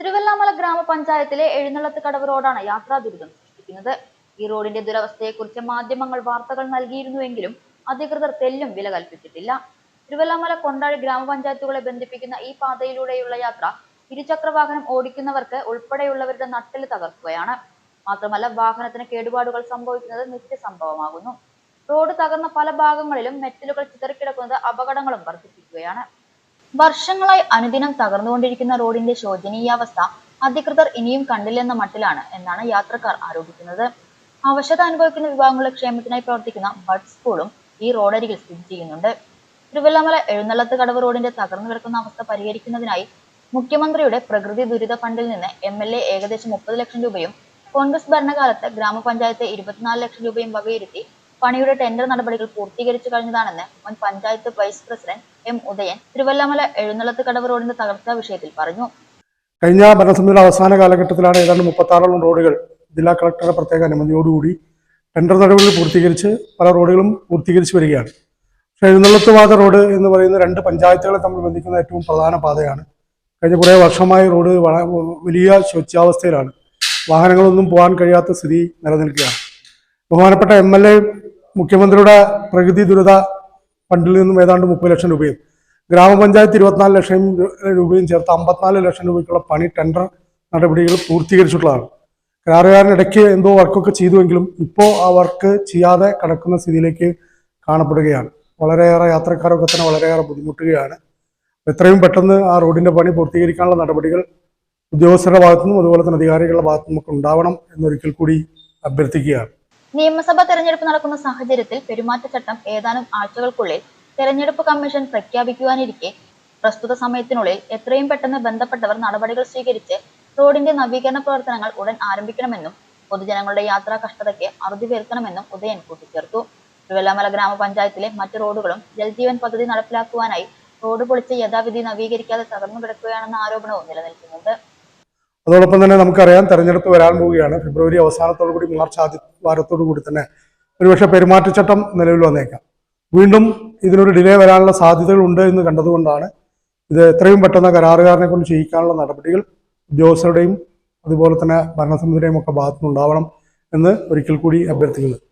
തിരുവല്ലാമല ഗ്രാമപഞ്ചായത്തിലെ എഴുന്നള്ളത്ത് കടവ് റോഡാണ് യാത്രാ ദുരിതം സൃഷ്ടിക്കുന്നത്. ഈ റോഡിന്റെ ദുരവസ്ഥയെക്കുറിച്ച് മാധ്യമങ്ങൾ വാർത്തകൾ നൽകിയിരുന്നുവെങ്കിലും അധികൃതർ തെല്ലും വില കൽപ്പിച്ചിട്ടില്ല. തിരുവല്ലാമല കൊണ്ടാഴി ഗ്രാമപഞ്ചായത്തുകളെ ബന്ധിപ്പിക്കുന്ന ഈ പാതയിലൂടെയുള്ള യാത്ര ഇരുചക്ര വാഹനം ഓടിക്കുന്നവർക്ക് ഉൾപ്പെടെയുള്ളവരുടെ നട്ടെല്ല് തകർക്കുകയാണ്. മാത്രമല്ല വാഹനത്തിന് കേടുപാടുകൾ സംഭവിക്കുന്നത് നിത്യസംഭവമാകുന്നു. റോഡ് തകർന്ന പല ഭാഗങ്ങളിലും മെറ്റലുകൾ ചിതറിക്കിടക്കുന്നത് അപകടങ്ങളും വർദ്ധിപ്പിക്കുകയാണ്. വർഷങ്ങളായി അനുദിനം തകർന്നുകൊണ്ടിരിക്കുന്ന റോഡിന്റെ ശോചനീയാവസ്ഥ അധികൃതർ ഇനിയും കണ്ടില്ലെന്ന മട്ടിലാണ് എന്നാണ് യാത്രക്കാർ ആരോപിക്കുന്നത്. അവശത അനുഭവിക്കുന്ന വിഭാഗങ്ങളുടെ ക്ഷേമത്തിനായി പ്രവർത്തിക്കുന്ന ബഡ് സ്കൂളും ഈ റോഡരികിൽ സ്ഥിതി ചെയ്യുന്നുണ്ട്. തിരുവല്ലാമല എഴുന്നള്ളത്ത് കടവ് റോഡിന്റെ തകർന്നു കിടക്കുന്ന അവസ്ഥ പരിഹരിക്കുന്നതിനായി മുഖ്യമന്ത്രിയുടെ പ്രകൃതി ദുരിത ഫണ്ടിൽ നിന്ന് എം എൽ എ ഏകദേശം മുപ്പത് ലക്ഷം രൂപയും കോൺഗ്രസ് ഭരണകാലത്ത് ഗ്രാമപഞ്ചായത്ത് ഇരുപത്തിനാല് ലക്ഷം രൂപയും വകയിരുത്തി പണിയുടെ ടെൻഡർ നടപടികൾ പൂർത്തീകരിച്ചു കഴിഞ്ഞതാണെന്ന് മുൻ panchayat vice president M Udayan Thiruvallamala എഴുന്നള്ളത്ത് കടവ് റോഡിന്റെ തകർച്ചാ വിഷയത്തിൽ പറഞ്ഞു. കഴിഞ്ഞ ഭരണസമിതിയുടെ അവസാന കാലഘട്ടത്തിലാണ് ഏതാണ്ട് മുപ്പത്താറോളം റോഡുകൾ ജില്ലാ കളക്ടറുടെ പ്രത്യേക അനുമതിയോടുകൂടി ടെൻഡർ നടപടികൾ പൂർത്തീകരിച്ച് പല റോഡുകളും പൂർത്തീകരിച്ച് വരികയാണ്. പക്ഷേ എഴുന്നള്ളത്ത് പാത റോഡ് എന്ന് പറയുന്ന രണ്ട് പഞ്ചായത്തുകളെ തമ്മിൽ ബന്ധിക്കുന്ന ഏറ്റവും പ്രധാന പാതയാണ്. കഴിഞ്ഞ കുറേ വർഷമായി റോഡ് വലിയ ശോച്യാവസ്ഥയിലാണ് വാഹനങ്ങളൊന്നും പോകാൻ കഴിയാത്ത സ്ഥിതി നിലനിൽക്കുകയാണ്. ബഹുമാനപ്പെട്ട എം എൽ എ മുഖ്യമന്ത്രിയുടെ പ്രകൃതി ദുരിത ഫണ്ടിൽ നിന്നും ഏതാണ്ട് മുപ്പത് ലക്ഷം രൂപയും ഗ്രാമപഞ്ചായത്ത് ഇരുപത്തിനാല് ലക്ഷം രൂപയും ചേർത്ത് അമ്പത്തിനാല് ലക്ഷം രൂപയ്ക്കുള്ള പണി ടെൻഡർ നടപടികൾ പൂർത്തീകരിച്ചിട്ടുള്ളതാണ്. കരാറുകാരനിടയ്ക്ക് എന്തോ വർക്കൊക്കെ ചെയ്തുവെങ്കിലും ഇപ്പോൾ ആ വർക്ക് ചെയ്യാതെ കിടക്കുന്ന സ്ഥിതിയിലേക്ക് കാണപ്പെടുകയാണ്. വളരെയേറെ യാത്രക്കാരൊക്കെ തന്നെ വളരെയേറെ ബുദ്ധിമുട്ടുകയാണ്. എത്രയും പെട്ടെന്ന് ആ റോഡിന്റെ പണി പൂർത്തീകരിക്കാനുള്ള നടപടികൾ ഉദ്യോഗസ്ഥരുടെ ഭാഗത്തുനിന്നും അതുപോലെ തന്നെ അധികാരികളുടെ ഭാഗത്തുനിന്നും ഒക്കെ ഉണ്ടാവണം എന്നൊരിക്കൽ കൂടി അഭ്യർത്ഥിക്കുകയാണ്. നിയമസഭാ തെരഞ്ഞെടുപ്പ് നടക്കുന്ന സാഹചര്യത്തിൽ പെരുമാറ്റച്ചട്ടം ഏതാനും ആഴ്ചകൾക്കുള്ളിൽ തെരഞ്ഞെടുപ്പ് കമ്മീഷൻ പ്രഖ്യാപിക്കുവാനിരിക്കെ പ്രസ്തുത സമയത്തിനുള്ളിൽ എത്രയും പെട്ടെന്ന് ബന്ധപ്പെട്ടവർ നടപടികൾ സ്വീകരിച്ച് റോഡിന്റെ നവീകരണ പ്രവർത്തനങ്ങൾ ഉടൻ ആരംഭിക്കണമെന്നും പൊതുജനങ്ങളുടെ യാത്രാ കഷ്ടതയ്ക്ക് അറുതി വരുത്തണമെന്നും ഉദയൻ കൂട്ടിച്ചേർത്തു. തിരുവല്ലാമല ഗ്രാമപഞ്ചായത്തിലെ മറ്റു റോഡുകളും ജൽജീവൻ പദ്ധതി നടപ്പിലാക്കുവാനായി റോഡ് പൊളിച്ച് യഥാവിധി നവീകരിക്കാതെ തകർന്നു കിടക്കുകയാണെന്ന ആരോപണവും നിലനിൽക്കുന്നുണ്ട്. അതോടൊപ്പം തന്നെ നമുക്കറിയാം തെരഞ്ഞെടുപ്പ് വരാൻ പോവുകയാണ്. ഫെബ്രുവരി അവസാനത്തോടു കൂടി മാർച്ച് ആദ്യ വാരത്തോടു കൂടി തന്നെ ഒരുപക്ഷെ പെരുമാറ്റച്ചട്ടം നിലവിൽ വന്നേക്കാം. വീണ്ടും ഇതിനൊരു ഡിലേ വരാനുള്ള സാധ്യതകൾ ഉണ്ട് എന്ന് കണ്ടതുകൊണ്ടാണ് ഇത് എത്രയും പെട്ടെന്ന് കരാറുകാരനെ കൊണ്ട് ചെയ്യിക്കാനുള്ള നടപടികൾ ഉദ്യോഗസ്ഥരുടെയും അതുപോലെ തന്നെ ഭരണസമിതിയുടെയും ഒക്കെ ഭാഗത്തുനിന്നുണ്ടാവണം എന്ന് ഒരിക്കൽ കൂടി അഭ്യർത്ഥിക്കുന്നത്